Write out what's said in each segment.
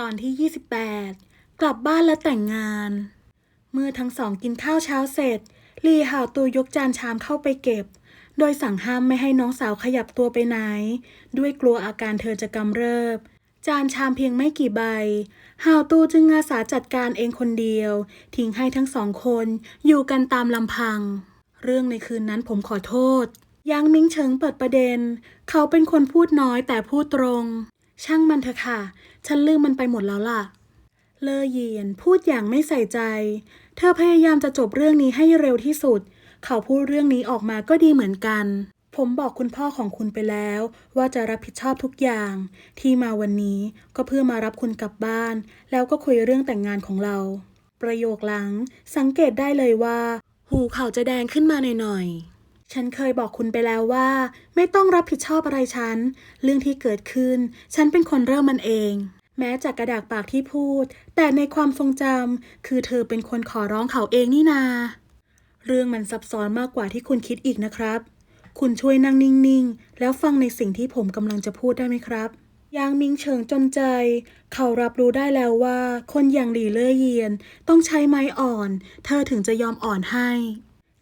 ตอนที่ 28 กลับบ้านและแต่งงาน เมื่อทั้งสองกินข้าวเช้าเสร็จ ลีหาวตูยกจานชามเข้าไปเก็บ โดยสั่งห้ามไม่ให้น้องสาวขยับตัวไปไหน ด้วยกลัวอาการเธอจะกำเริบ จานชามเพียงไม่กี่ใบ หาวตูจึงอาสาจัดการเองคนเดียว ทิ้งให้ทั้งสองคนอยู่กันตามลำพัง เรื่องในคืนนั้นผมขอโทษยังมิงเฉิงเปิดประเด็น เขาเป็นคนพูดน้อยแต่พูดตรง ช่างมันเถอะค่ะ ฉันลืมมันไปหมดแล้วล่ะ เลอเยียนพูดอย่างไม่ใส่ใจ เธอพยายามจะจบเรื่องนี้ให้เร็วที่สุด เขาพูดเรื่องนี้ออกมาก็ดีเหมือนกัน ผมบอกคุณพ่อของคุณไปแล้ว ว่าจะรับผิดชอบทุกอย่าง ที่มาวันนี้ก็เพื่อมารับคุณกลับบ้าน แล้วก็คุยเรื่องแต่งงานของเรา ประโยคหลัง สังเกตได้เลยว่า หูเขาจะแดงขึ้นมาหน่อยๆ ฉันเคยบอกคุณไปแล้วว่า ไม่ต้องรับผิดชอบอะไรฉัน เรื่องที่เกิดขึ้น ฉันเป็นคนเริ่มมันเอง แม้จากกระดากปากที่พูด แต่ในความทรงจำคือเธอเป็นคนขอร้องเขาเองนี่นา เรื่องมันซับซ้อนมากกว่าที่คุณคิดอีกนะครับ คุณช่วยนั่งนิ่งๆ แล้วฟังในสิ่งที่ผมกำลังจะพูดได้ไหมครับยางมิงเฉิงจนใจ เขารับรู้ได้แล้วว่า คนอย่างหลี่เล่อเยียน ต้องใช้ไม้อ่อน เธอถึงจะยอมอ่อนให้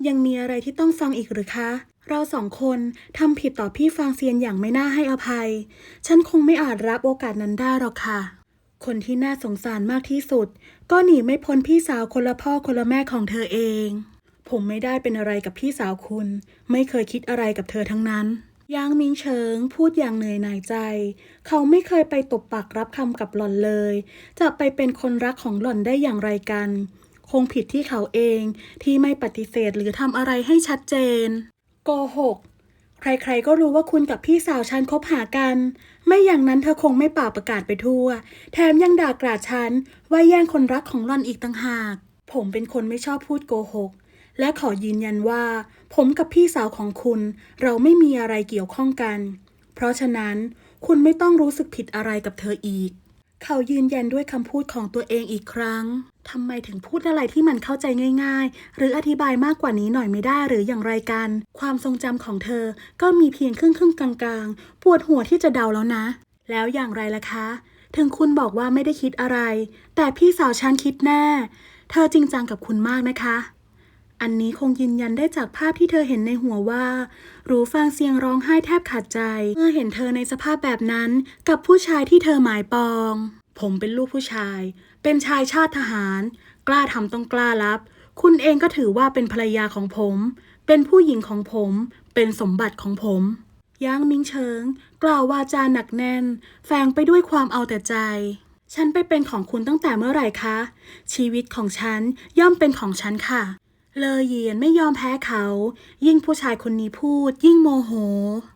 ยังมีอะไรที่ต้องฟังอีกหรือคะ เราสองคนทำผิดต่อพี่ฟางเซียนอย่างไม่น่าให้อภัย ฉันคงไม่อาจรับโอกาสนั้นได้หรอกค่ะ คนที่น่าสงสารมากที่สุด ก็หนีไม่พ้นพี่สาวคนละพ่อคนละแม่ของเธอเอง ผมไม่ได้เป็นอะไรกับพี่สาวคุณ ไม่เคยคิดอะไรกับเธอทั้งนั้นยางมิงเฉิงพูดอย่างเหนื่อยหน่ายใจ เขาไม่เคยไปตบปากรับคำกับหล่อนเลย จะไปเป็นคนรักของหล่อนได้อย่างไรกัน คงผิดที่เขาเองที่ไม่ปฏิเสธหรือทำอะไรให้ชัดเจน โกหก ใครๆก็รู้ว่าคุณกับพี่สาวฉันคบหากัน ไม่อย่างนั้นเธอคงไม่ป่าประกาศไปทั่ว แถมยังด่ากราดฉันว่าแย่งคนรักของหล่อนอีกต่างหาก ผมเป็นคนไม่ชอบพูดโกหก และขอยืนยันว่า ผมกับพี่สาวของคุณเราไม่มีอะไรเกี่ยวข้องกัน เพราะฉะนั้นคุณไม่ต้องรู้สึกผิดอะไรกับเธออีก เขายืนยันด้วยคำพูดของตัวเองอีกครั้ง ทำไมถึงพูดอะไรที่มันเข้าใจง่าย ๆ หรืออธิบายมากกว่านี้หน่อยไม่ได้หรืออย่างไรกัน ความทรงจำของเธอก็มีเพียงครึ่งครึ่งกลางๆ ปวดหัวที่จะเดาแล้วนะ แล้วอย่างไรล่ะคะ ถึงคุณบอกว่าไม่ได้คิดอะไร แต่พี่สาวฉันคิดแน่ เธอจริงจังกับคุณมากนะคะ อันนี้คงยืนยันได้จากภาพที่เธอเห็นในหัวว่า รู้ฟางเสียงร้องไห้แทบขาดใจ เมื่อเห็นเธอในสภาพแบบนั้น กับผู้ชายที่เธอหมายปอง ผมเป็นลูกผู้ชาย เป็นชายชาติทหาร กล้าทำต้องกล้ารับ คุณเองก็ถือว่าเป็นภรรยาของผม เป็นผู้หญิงของผม เป็นสมบัติของผมยางมิงเฉิง กล่าววาจาหนักแน่น แฝงไปด้วยความเอาแต่ใจ ฉันไปเป็นของคุณตั้งแต่เมื่อไหร่คะ ชีวิตของฉันย่อมเป็นของฉันค่ะ เลอเยียนไม่ยอมแพ้เขา ยิ่งผู้ชายคนนี้พูด ยิ่งโมโห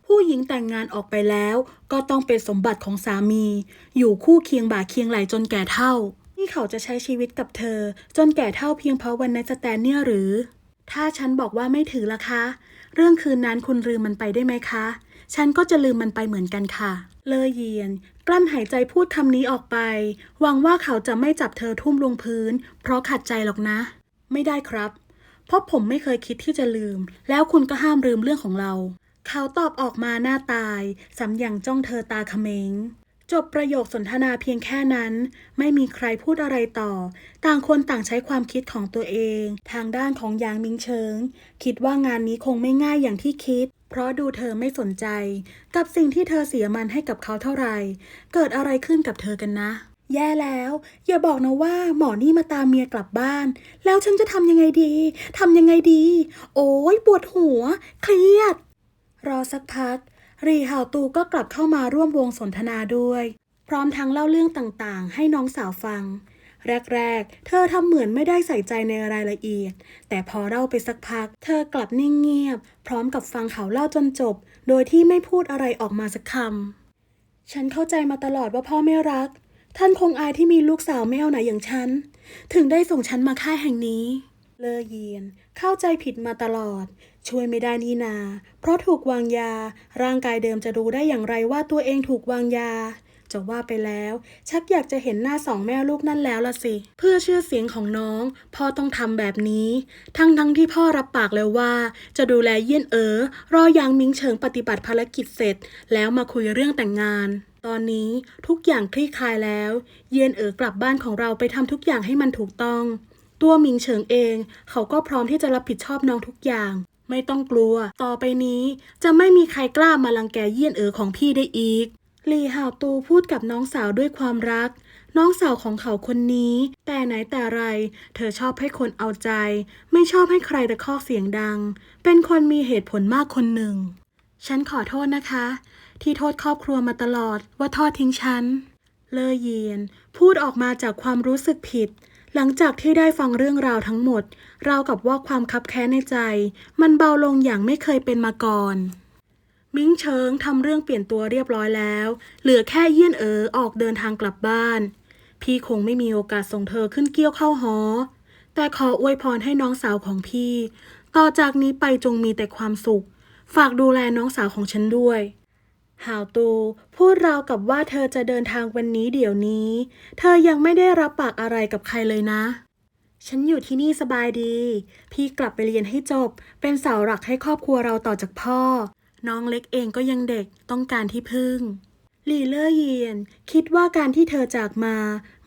ผู้หญิงแต่งงานออกไปแล้ว ก็ต้องเป็นสมบัติของสามี อยู่คู่เคียงบ่าเคียงไหลจนแก่เท่า นี่เขาจะใช้ชีวิตกับเธอ จนแก่เท่าเพียงเพราะวันในสแตนเนี่ยหรือ ถ้าฉันบอกว่าไม่ถือละคะ เรื่องคืนนั้นคุณลืมมันไปได้ไหมคะ ฉันก็จะลืมมันไปเหมือนกันค่ะ เลอเยียน กลั้นหายใจพูดคำนี้ออกไป หวังว่าเขาจะไม่จับเธอทุ่มลงพื้น เพราะขัดใจหรอกนะ ไม่ได้ครับ เพราะผมไม่เคยคิดที่จะลืม แล้วคุณก็ห้ามลืมเรื่องของเรา เขาตอบออกมาหน้าตายสำอย่างจ้องเธอตาเขมง จบประโยคสนทนาเพียงแค่นั้น ไม่มีใครพูดอะไรต่อ ต่างคนต่างใช้ความคิดของตัวเอง ทางด้านของยางมิงเฉิง คิดว่างานนี้คงไม่ง่ายอย่างที่คิด เพราะดูเธอไม่สนใจ กับสิ่งที่เธอเสียมันให้กับเขาเท่าไหร่ เกิดอะไรขึ้นกับเธอกันนะ แย่แล้ว อย่าบอกนะว่าหมอนี่มาตามเมียกลับบ้าน แล้วฉันจะทำยังไงดีทำยังไงดี โอ้ยปวดหัว เครียดรอสักพัก รีหาวตูก็กลับเข้ามาร่วมวงสนทนาด้วย พร้อมทั้งเล่าเรื่องต่างๆ ให้น้องสาวฟัง แรกๆ เธอทำเหมือนไม่ได้ใส่ใจในรายละเอียด แต่พอเล่าไปสักพัก เธอกลับนิ่งเงียบ พร้อมกับฟังเขาเล่าจนจบ โดยที่ไม่พูดอะไรออกมาสักคำ ฉันเข้าใจมาตลอดว่าพ่อไม่รัก ท่านคงอายที่มีลูกสาวไม่เอาไหนอย่างฉัน ถึงได้ส่งฉันมาค่ายแห่งนี้เลอเยียนเข้าใจผิดมาตลอด ช่วยไม่ได้นี่นา เพราะถูกวางยา ร่างกายเดิมจะรู้ได้อย่างไรว่าตัวเองถูกวางยา จะว่าไปแล้ว ชักอยากจะเห็นหน้าสองแม่ลูกนั่นแล้วละสิ เพื่อเชื่อเสียงของน้อง พ่อต้องทำแบบนี้ ทั้งทั้งที่พ่อรับปากแล้วว่า จะดูแลเยี่ยนเอ๋อรอยางมิงเฉิงปฏิบัติภารกิจเสร็จ แล้วมาคุยเรื่องแต่งงานตอนนี้ทุกอย่างคลี่คลายแล้ว เยียนเอ๋อกลับบ้านของเราไปทำทุกอย่างให้มันถูกต้อง ตัวมิงเฉิงเอง เขาก็พร้อมที่จะรับผิดชอบน้องทุกอย่าง ไม่ต้องกลัว ต่อไปนี้จะไม่มีใครกล้ามาลังแกเยี่ยนเอ๋อของพี่ได้อีก หลี่หาวตูพูดกับน้องสาวด้วยความรัก น้องสาวของเขาคนนี้ แต่ไหนแต่ไร เธอชอบให้คนเอาใจ ไม่ชอบให้ใครตะคอกเสียงดัง เป็นคนมีเหตุผลมากคนหนึ่ง ฉันขอโทษนะคะ ที่โทษครอบครัวมาตลอดว่าทอดทิ้งฉัน เลอเยียน พูดออกมาจากความรู้สึกผิด หลังจากที่ได้ฟังเรื่องราวทั้งหมด เรากับว่าความคับแค้นในใจ มันเบาลงอย่างไม่เคยเป็นมาก่อน มิ้งเชิงทำเรื่องเปลี่ยนตัวเรียบร้อยแล้ว เหลือแค่เยี่ยนเอ๋อออกเดินทางกลับบ้าน พี่คงไม่มีโอกาสส่งเธอขึ้นเกี้ยวเข้าหอ แต่ขออวยพรให้น้องสาวของพี่ ต่อจากนี้ไปจงมีแต่ความสุข ฝากดูแลน้องสาวของฉันด้วย หาวตูพูดราวกับว่าเธอจะเดินทางวันนี้เดี๋ยวนี้ เธอยังไม่ได้รับปากอะไรกับใครเลยนะ ฉันอยู่ที่นี่สบายดี พี่กลับไปเรียนให้จบ เป็นเสาหลักให้ครอบครัวเราต่อจากพ่อ น้องเล็กเองก็ยังเด็กต้องการที่พึ่งหลี่เล่อเยียน คิดว่าการที่เธอจากมา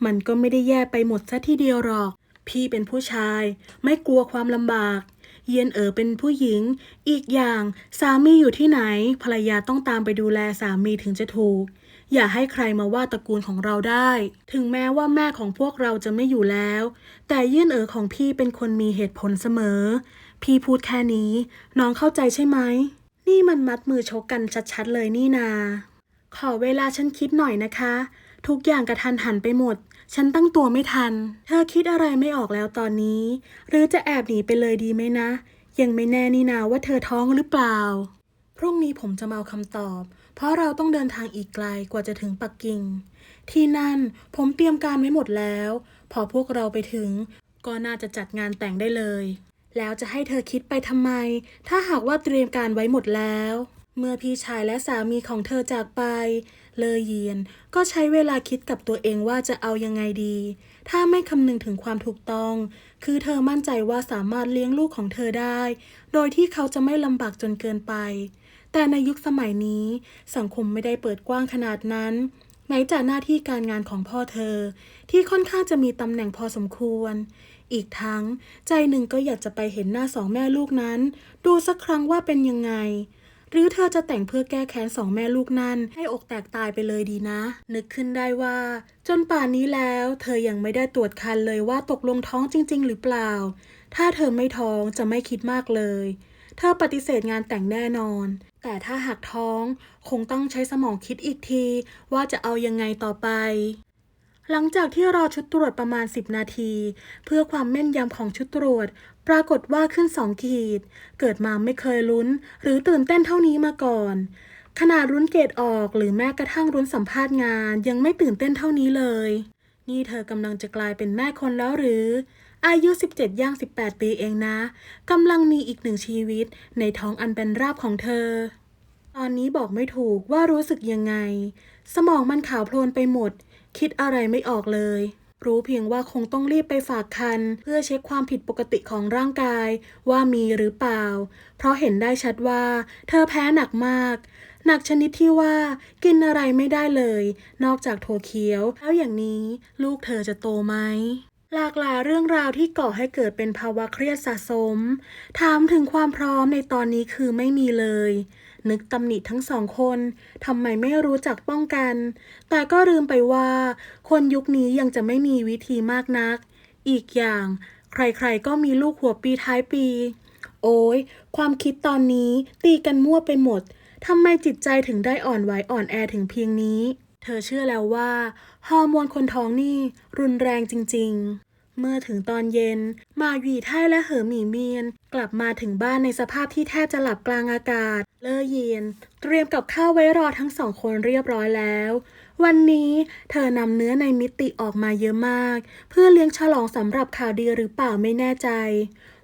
มันก็ไม่ได้แย่ไปหมดซะทีเดียวหรอก พี่เป็นผู้ชาย ไม่กลัวความลำบาก เยียนเอ๋อเป็นผู้หญิง อีกอย่างสามีอยู่ที่ไหน ภรรยาต้องตามไปดูแลสามีถึงจะถูก อย่าให้ใครมาว่าตระกูลของเราได้ ถึงแม้ว่าแม่ของพวกเราจะไม่อยู่แล้ว แต่เยี่ยนเอ๋อของพี่เป็นคนมีเหตุผลเสมอ พี่พูดแค่นี้ น้องเข้าใจใช่ไหม นี่มันมัดมือชกกันชัดๆเลยนี่นา ขอเวลาฉันคิดหน่อยนะคะ ทุกอย่างกระทันหันไปหมด ฉันตั้งตัวไม่ทัน เธอคิดอะไรไม่ออกแล้วตอนนี้ หรือจะแอบหนีไปเลยดีไหมนะ ยังไม่แน่นี่นาว่าเธอท้องหรือเปล่า พรุ่งนี้ผมจะมาเอาคำตอบ เพราะเราต้องเดินทางอีกไกลกว่าจะถึงปักกิ่ง ที่นั่นผมเตรียมการไว้หมดแล้ว พอพวกเราไปถึง ก็น่าจะจัดงานแต่งได้เลย แล้วจะให้เธอคิดไปทำไม ถ้าหากว่าเตรียมการไว้หมดแล้ว เมื่อพี่ชายและสามีของเธอจากไป เลอเยียน ก็ใช้เวลาคิดกับตัวเองว่าจะเอายังไงดี ถ้าไม่คำนึงถึงความถูกต้อง คือเธอมั่นใจว่าสามารถเลี้ยงลูกของเธอได้ โดยที่เขาจะไม่ลำบากจนเกินไป แต่ในยุคสมัยนี้ สังคมไม่ได้เปิดกว้างขนาดนั้นไหนจากหน้าที่การงานของพ่อเธอ ที่ค่อนข้างจะมีตำแหน่งพอสมควร อีกทั้งใจหนึ่งก็อยากจะไปเห็นหน้าสองแม่ลูกนั้น ดูสักครั้งว่าเป็นยังไง หรือเธอจะแต่งเพื่อแก้แค้นสองแม่ลูกนั้นให้อกแตกตายไปเลยดีนะ นึกขึ้นได้ว่า จนป่านนี้แล้ว เธอยังไม่ได้ตรวจคันเลยว่าตกลงท้องจริง ๆ หรือเปล่า ถ้าเธอไม่ท้องจะไม่คิดมากเลย เธอปฏิเสธงานแต่งแน่นอน แต่ถ้าหากท้องคงต้องใช้สมองคิดอีกที ว่าจะเอายังไงต่อไป หลังจากที่รอชุดตรวจประมาณ 10 นาที เพื่อความแม่นยำของชุดตรวจ ปรากฏว่าขึ้นสองขีด เกิดมาไม่เคยลุ้น หรือตื่นเต้นเท่านี้มาก่อน ขนาดรุ้นเกรดออกหรือแม้กระทั่งรุ้นสัมภาษณ์งาน ยังไม่ตื่นเต้นเท่านี้เลย นี่เธอกำลังจะกลายเป็นแม่คนแล้วหรือ อายุ 17 ย่าง 18 ปีเองนะกำลังมีอีกหนึ่งชีวิต ในท้องอันเป็นราบของเธอตอนนี้บอกไม่ถูกว่ารู้สึกยังไง สมองมันขาวโพลนไปหมด คิดอะไรไม่ออกเลย รู้เพียงว่าคงต้องรีบไปฝากคัน เพื่อเช็คความผิดปกติของร่างกาย ว่ามีหรือเปล่า เพราะเห็นได้ชัดว่า เธอแพ้หนักมาก หนักชนิดที่ว่ากินอะไรไม่ได้เลย นอกจากถั่วเขียว แล้วอย่างนี้ลูกเธอจะโตไหมหลากหลายเรื่องราวที่ก่อให้เกิดเป็นภาวะเครียดสะสม ถามถึงความพร้อมในตอนนี้คือไม่มีเลย นึกตำหนิทั้งสองคนทำไมไม่รู้จักป้องกัน แต่ก็ลืมไปว่า คนยุคนี้ยังจะไม่มีวิธีมากนัก อีกอย่าง ใครๆก็มีลูกหัวปีท้ายปี โอ้ยความคิดตอนนี้ตีกันมั่วไปหมดทำไมจิตใจถึงได้อ่อนไหวอ่อนแอถึงเพียงนี้ เธอเชื่อแล้วว่าฮอร์โมนคนท้องนี่รุนแรงจริง ๆ เมื่อถึงตอนเย็น มาหวีไท่และเหอหมี่เมียน กลับมาถึงบ้านในสภาพที่แทบจะหลับกลางอากาศ เลอเย็น เตรียมกับข้าวไว้รอทั้งสองคนเรียบร้อยแล้ว วันนี้เธอนำเนื้อในมิติออกมาเยอะมาก เพื่อเลี้ยงฉลองสำหรับข่าวดีหรือเปล่าไม่แน่ใจ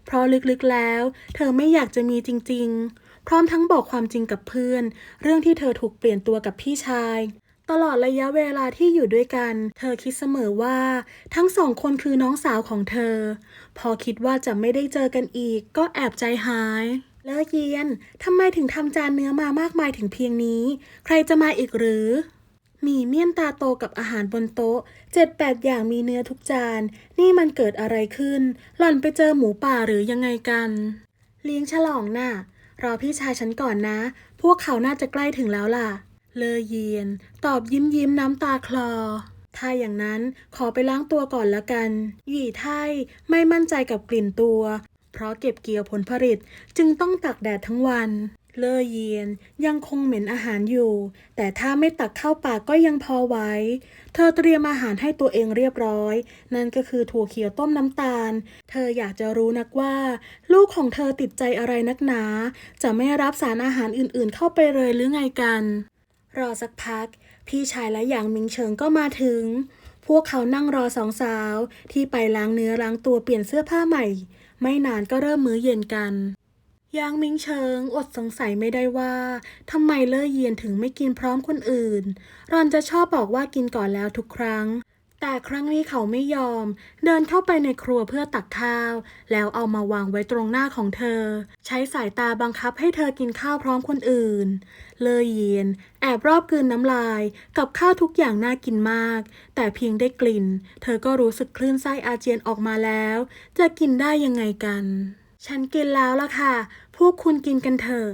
เพราะลึกๆแล้ว เธอไม่อยากจะมีจริง ๆ พร้อมทั้งบอกความจริงกับเพื่อน เรื่องที่เธอถูกเปลี่ยนตัวกับพี่ชาย ตลอดระยะเวลาที่อยู่ด้วยกัน เธอคิดเสมอว่า ทั้งสองคนคือน้องสาวของเธอ พอคิดว่าจะไม่ได้เจอกันอีก ก็แอบใจหายเลิกเยียน ทำไมถึงทำจานเนื้อมามากมายถึงเพียงนี้ ใครจะมาอีกหรือหมี่เมี่ยนตาโตกับอาหารบนโต๊ะเจ็ดแปดอย่างมีเนื้อทุกจาน นี่มันเกิดอะไรขึ้น หล่อนไปเจอหมูป่าหรือยังไงกัน เลี้ยงฉลองน่ะ รอพี่ชายฉันก่อนนะ พวกเขาน่าจะใกล้ถึงแล้วล่ะ เลอเยียน ตอบยิ้มยิ้มน้ำตาคลอ ถ้าอย่างนั้นขอไปล้างตัวก่อนละกัน หยี่ไทยไม่มั่นใจกับกลิ่นตัว เพราะเก็บเกี่ยวผลผลิตจึงต้องตักแดดทั้งวัน เลอเยียนยังคงเหม็นอาหารอยู่ แต่ถ้าไม่ตักเข้าปากก็ยังพอไหวเธอเตรียมอาหารให้ตัวเองเรียบร้อย นั่นก็คือถั่วเขียวต้มน้ำตาล เธออยากจะรู้นักว่า ลูกของเธอติดใจอะไรนักหนา จะไม่รับสารอาหารอื่นๆ เข้าไปเลยหรือไงกัน รอสักพัก พี่ชายและหยางมิงเฉิงก็มาถึง พวกเขานั่งรอสองสาว ที่ไปล้างเนื้อล้างตัวเปลี่ยนเสื้อผ้าใหม่ ไม่นานก็เริ่มมื้อเย็นกันยางมิงเฉิงอดสงสัยไม่ได้ว่าทำไมเล่อเยียนถึงไม่กินพร้อมคนอื่น รอนจะชอบบอกว่ากินก่อนแล้วทุกครั้ง แต่ครั้งนี้เขาไม่ยอม เดินเข้าไปในครัวเพื่อตักข้าว แล้วเอามาวางไว้ตรงหน้าของเธอ ใช้สายตาบังคับให้เธอกินข้าวพร้อมคนอื่น เลอเยียนแอบรอบกลืนน้ำลาย กับข้าวทุกอย่างน่ากินมาก แต่เพียงได้กลิ่น เธอก็รู้สึกคลื่นไส้อาเจียนออกมาแล้ว จะกินได้ยังไงกัน ฉันกินแล้วล่ะค่ะ พวกคุณกินกันเถอะ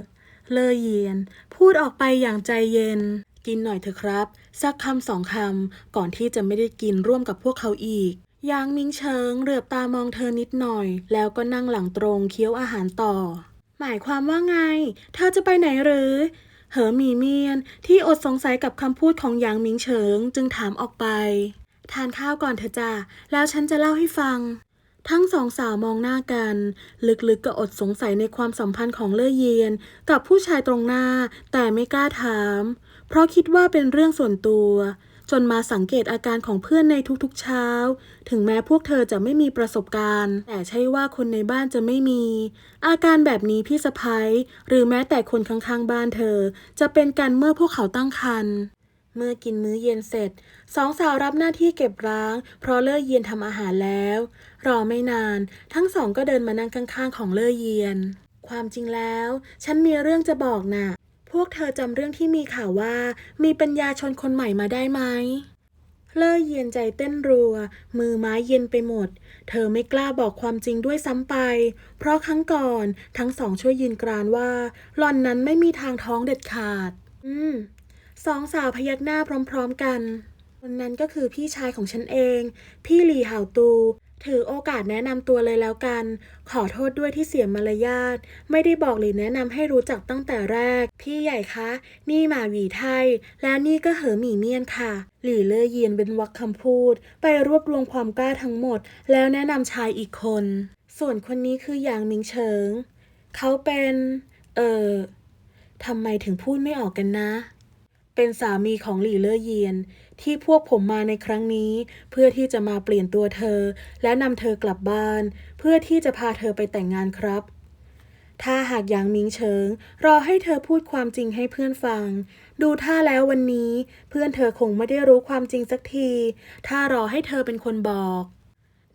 เลอเยียน พูดออกไปอย่างใจเย็น กินหน่อยเถอะครับ สักคำสองคำก่อนที่จะไม่ได้กินร่วมกับพวกเขาอีกยางมิงเชิงเหลือบตามองเธอนิดหน่อย แล้วก็นั่งหลังตรงเคี้ยวอาหารต่อ หมายความว่าไง เธอจะไปไหนหรือ เหอหมีเมียนที่อดสงสัยกับคำพูดของยางมิงเฉิงจึงถามออกไป ทานข้าวก่อนเถอะจ้าแล้วฉันจะเล่าให้ฟัง ทั้งสองสาวมองหน้ากัน ลึกๆก็อดสงสัยในความสัมพันธ์ของเล่อเยียน กับผู้ชายตรงหน้า แต่ไม่กล้าถาม เพราะคิดว่าเป็นเรื่องส่วนตัว จนมาสังเกตอาการของเพื่อนในทุกๆเช้า ถึงแม้พวกเธอจะไม่มีประสบการณ์ แต่ใช่ว่าคนในบ้านจะไม่มี อาการแบบนี้พี่สะพ้ยหรือแม้แต่คนข้างๆบ้านเธอ จะเป็นกันเมื่อพวกเขาตั้งครรภ์เมื่อกินมื้อเย็นเสร็จ สองสาวรับหน้าที่เก็บร้าง เพราะเล่อเยียนทำอาหารแล้ว รอไม่นาน ทั้งสองก็เดินมานั่งข้างๆ ของเล่อเยียนความจริงแล้ว ฉันมีเรื่องจะบอกน่ะ พวกเธอจำเรื่องที่มีข่าวว่า มีปัญญาชนคนใหม่มาได้ไหม เล่อเยียนใจเต้นรัว มือไม้เย็นไปหมด เธอไม่กล้าบอกความจริงด้วยซ้ำไป เพราะครั้งก่อนทั้งสองช่วยยืนกรานว่าหล่อนนั้นไม่มีทางท้องเด็ดขาด อืม สองสาวพยักหน้าพร้อม ๆกันคนนั้นก็คือพี่ชายของฉันเอง พี่หลี่เห่าตู ถือโอกาสแนะนำตัวเลยแล้วกัน ขอโทษด้วยที่เสียมารยาท ไม่ได้บอกหรือแนะนำให้รู้จักตั้งแต่แรก พี่ใหญ่คะ นี่หมาหวีไทย และนี่ก็เหอหมี่เมียนค่ะ หลี่เล่อเยียนเป็นวักคำพูด ไปรวบรวมความกล้าทั้งหมด แล้วแนะนำชายอีกคน ส่วนคนนี้คือหยางมิงเฉิง เขาเป็น เออทำไมถึงพูดไม่ออกกันนะ เป็นสามีของหลี่เล่อเยียน ที่พวกผมมาในครั้งนี้ เพื่อที่จะมาเปลี่ยนตัวเธอ และนำเธอกลับบ้าน เพื่อที่จะพาเธอไปแต่งงานครับ ถ้าหากหยางมิงเฉิง รอให้เธอพูดความจริงให้เพื่อนฟัง ดูท่าแล้ววันนี้ เพื่อนเธอคงไม่ได้รู้ความจริงสักที ถ้ารอให้เธอเป็นคนบอก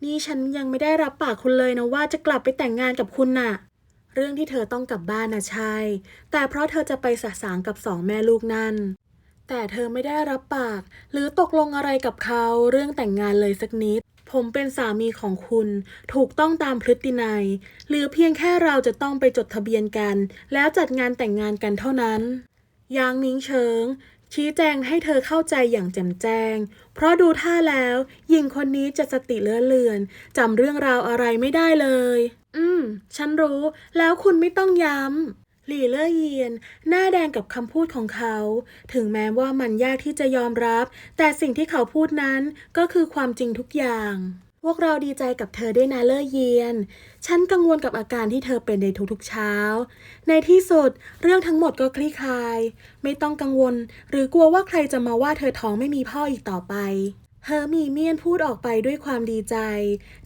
นี่ฉันยังไม่ได้รับปากคุณเลยนะว่าจะกลับไปแต่งงานกับคุณน่ะเรื่องที่เธอต้องกลับบ้านนะใช่ แต่เพราะเธอจะไปสะสางกับสองแม่ลูกนั่น แต่เธอไม่ได้รับปาก หรือตกลงอะไรกับเขาเรื่องแต่งงานเลยสักนิด ผมเป็นสามีของคุณ ถูกต้องตามพฤตินัย หรือเพียงแค่เราจะต้องไปจดทะเบียนกัน แล้วจัดงานแต่งงานกันเท่านั้น ยางมิงเฉิง ชี้แจงให้เธอเข้าใจอย่างแจ่มแจ้ง เพราะดูท่าแล้วหญิงคนนี้จะสติเลื่อนเลือนจำเรื่องราวอะไรไม่ได้เลย อืม ฉันรู้ แล้วคุณไม่ต้องย้ำ หลี่เล่อเยียน หน้าแดงกับคำพูดของเขา ถึงแม้ว่ามันยากที่จะยอมรับ แต่สิ่งที่เขาพูดนั้นก็คือความจริงทุกอย่าง พวกเราดีใจกับเธอด้วยนะเล่อเยียน ฉันกังวลกับอาการที่เธอเป็นในทุกๆเช้า ในที่สุดเรื่องทั้งหมดก็คลี่คลาย ไม่ต้องกังวล หรือกลัวว่าใครจะมาว่าเธอท้องไม่มีพ่ออีกต่อไปเฮอร์มีเมียนพูดออกไปด้วยความดีใจ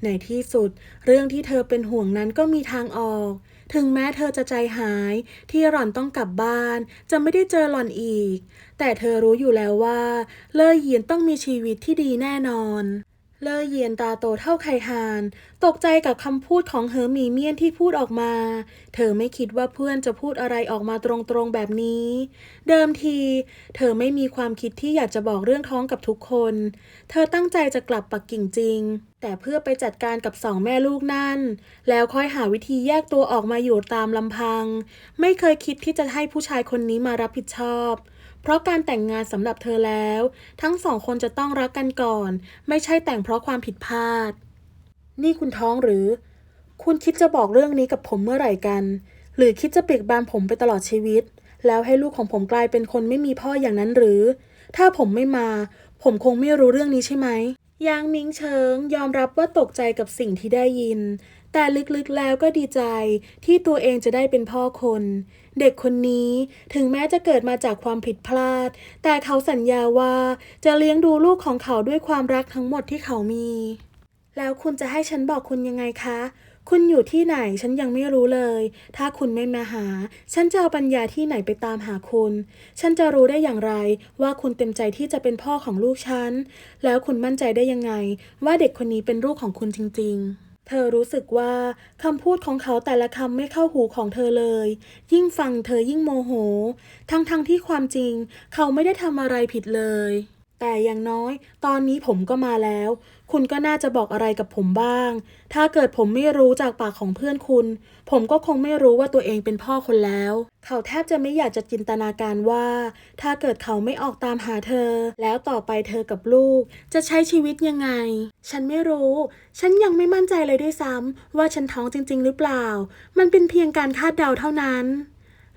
ในที่สุด เรื่องที่เธอเป็นห่วงนั้นก็มีทางออก ถึงแม้เธอจะใจหายที่หล่อนต้องกลับบ้าน จะไม่ได้เจอหล่อนอีก แต่เธอรู้อยู่แล้วว่า เล่อเยียนต้องมีชีวิตที่ดีแน่นอน เลอเยียนตาโตเท่าไข่หาน ตกใจกับคำพูดของเหอหมีเมียนที่พูดออกมา เธอไม่คิดว่าเพื่อนจะพูดอะไรออกมาตรงๆแบบนี้ เดิมที เธอไม่มีความคิดที่อยากจะบอกเรื่องท้องกับทุกคน เธอตั้งใจจะกลับปักกิ่งจริง แต่เพื่อไปจัดการกับสองแม่ลูกนั่น แล้วค่อยหาวิธีแยกตัวออกมาอยู่ตามลำพัง ไม่เคยคิดที่จะให้ผู้ชายคนนี้มารับผิดชอบ เพราะการแต่งงานสำหรับเธอแล้ว ทั้งสองคนจะต้องรักกันก่อน ไม่ใช่แต่งเพราะความผิดพลาด นี่คุณท้องหรือ คุณคิดจะบอกเรื่องนี้กับผมเมื่อไหร่กัน หรือคิดจะปิดบังผมไปตลอดชีวิต แล้วให้ลูกของผมกลายเป็นคนไม่มีพ่ออย่างนั้นหรือ ถ้าผมไม่มา ผมคงไม่รู้เรื่องนี้ใช่ไหมยางมิงเชิงยอมรับว่าตกใจกับสิ่งที่ได้ยิน แต่ลึกๆแล้วก็ดีใจที่ตัวเองจะได้เป็นพ่อคน เด็กคนนี้ถึงแม้จะเกิดมาจากความผิดพลาด แต่เขาสัญญาว่าจะเลี้ยงดูลูกของเขาด้วยความรักทั้งหมดที่เขามี แล้วคุณจะให้ฉันบอกคุณยังไงคะ คุณอยู่ที่ไหนฉันยังไม่รู้เลย ถ้าคุณไม่มาหา ฉันจะเอาปัญญาที่ไหนไปตามหาคุณ ฉันจะรู้ได้อย่างไรว่าคุณเต็มใจที่จะเป็นพ่อของลูกฉัน แล้วคุณมั่นใจได้ยังไง ว่าเด็กคนนี้เป็นลูกของคุณจริง ๆ เธอรู้สึกว่าคำพูดของเขาแต่ละคำไม่เข้าหูของเธอเลย ยิ่งฟังเธอยิ่งโมโห ทั้งๆทที่ความจริง เขาไม่ได้ทำอะไรผิดเลย แต่อย่างน้อย ตอนนี้ผมก็มาแล้ว คุณก็น่าจะบอกอะไรกับผมบ้าง ถ้าเกิดผมไม่รู้จากปากของเพื่อนคุณ ผมก็คงไม่รู้ว่าตัวเองเป็นพ่อคนแล้ว เขาแทบจะไม่อยากจะจินตนาการว่า ถ้าเกิดเขาไม่ออกตามหาเธอ แล้วต่อไปเธอกับลูก จะใช้ชีวิตยังไง ฉันไม่รู้ ฉันยังไม่มั่นใจเลยด้วยซ้ำว่าฉันท้องจริง ๆ หรือเปล่า มันเป็นเพียงการคาดเดาเท่านั้น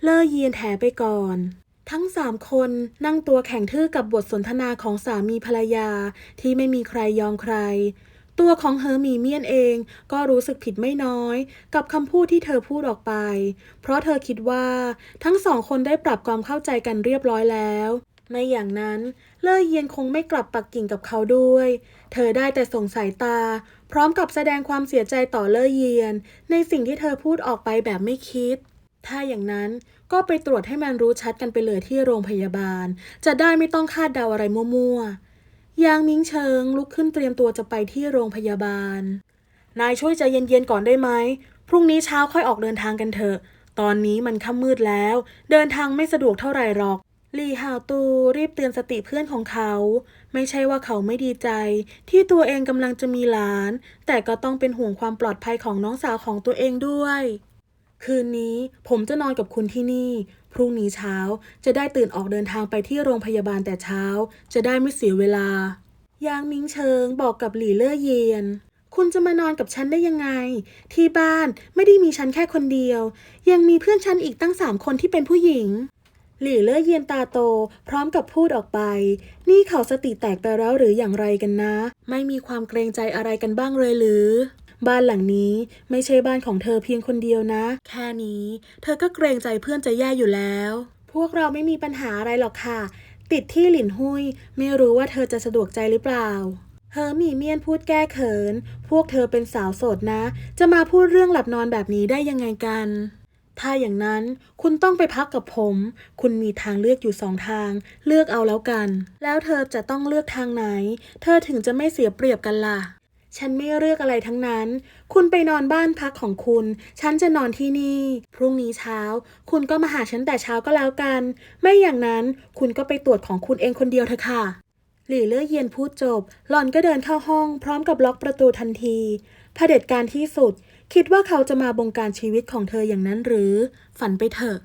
เล่อเยียนแถไปก่อน ทั้งสามคนนั่งตัวแข็งทื่อกับบทสนทนาของสามีภรรยาที่ไม่มีใครยอมใคร ตัวของเฮอร์มีเมียนเองก็รู้สึกผิดไม่น้อย กับคำพูดที่เธอพูดออกไป เพราะเธอคิดว่าทั้งสองคนได้ปรับความเข้าใจกันเรียบร้อยแล้วไม่อย่างนั้น เล่อเยียนคงไม่กลับปักกิ่งกับเขาด้วย เธอได้แต่ส่งสายตา พร้อมกับแสดงความเสียใจต่อเล่อเยียน ในสิ่งที่เธอพูดออกไปแบบไม่คิด ถ้าอย่างนั้น ก็ไปตรวจให้มันรู้ชัดกันไปเลยที่โรงพยาบาล จะได้ไม่ต้องคาดเดาอะไรมั่วๆ ยางมิงเชิงลุกขึ้นเตรียมตัวจะไปที่โรงพยาบาล นายช่วยใจเย็นๆก่อนได้ไหม พรุ่งนี้เช้าค่อยออกเดินทางกันเถอะ ตอนนี้มันค่ำมืดแล้ว เดินทางไม่สะดวกเท่าไหร่หรอกลี่ฮาวตูรีบเตือนสติเพื่อนของเขา ไม่ใช่ว่าเขาไม่ดีใจ ที่ตัวเองกำลังจะมีหลาน แต่ก็ต้องเป็นห่วงความปลอดภัยของน้องสาวของตัวเองด้วย คืนนี้ผมจะนอนกับคุณที่นี่ พรุ่งนี้เช้าจะได้ตื่นออกเดินทางไปที่โรงพยาบาลแต่เช้า จะได้ไม่เสียเวลา ยางมิงเชิงบอกกับหลี่เล่อเยียน คุณจะมานอนกับฉันได้ยังไง ที่บ้านไม่ได้มีฉันแค่คนเดียว ยังมีเพื่อนฉันอีกตั้งสามคนที่เป็นผู้หญิง หลี่เล่อเยียนตาโต พร้อมกับพูดออกไป นี่เขาสติแตกไปแล้วหรืออย่างไรกันนะ ไม่มีความเกรงใจอะไรกันบ้างเลยหรือ บ้านหลังนี้ไม่ใช่บ้านของเธอเพียงคนเดียวนะ แค่นี้ เธอก็เกรงใจเพื่อนจะแย่อยู่แล้ว พวกเราไม่มีปัญหาอะไรหรอกค่ะ ติดที่หลินหุยไม่รู้ว่าเธอจะสะดวกใจหรือเปล่าเฮอร์มีเมียนพูดแก้เขิน พวกเธอเป็นสาวโสดนะ จะมาพูดเรื่องหลับนอนแบบนี้ได้ยังไงกัน ถ้าอย่างนั้นคุณต้องไปพักกับผม คุณมีทางเลือกอยู่สองทาง เลือกเอาแล้วกัน แล้วเธอจะต้องเลือกทางไหน เธอถึงจะไม่เสียเปรียบกันล่ะ ฉันไม่เลือกอะไรทั้งนั้น คุณไปนอนบ้านพักของคุณ ฉันจะนอนที่นี่ พรุ่งนี้เช้า คุณก็มาหาฉันแต่เช้าก็แล้วกัน ไม่อย่างนั้นคุณก็ไปตรวจของคุณเองคนเดียวเถอะค่ะ หลี่เล่อเยียนพูดจบ หล่อนก็เดินเข้าห้อง พร้อมกับล็อกประตูทันทีเผด็จการที่สุด คิดว่าเขาจะมาบงการชีวิตของเธออย่างนั้นหรือ ฝันไปเถอะ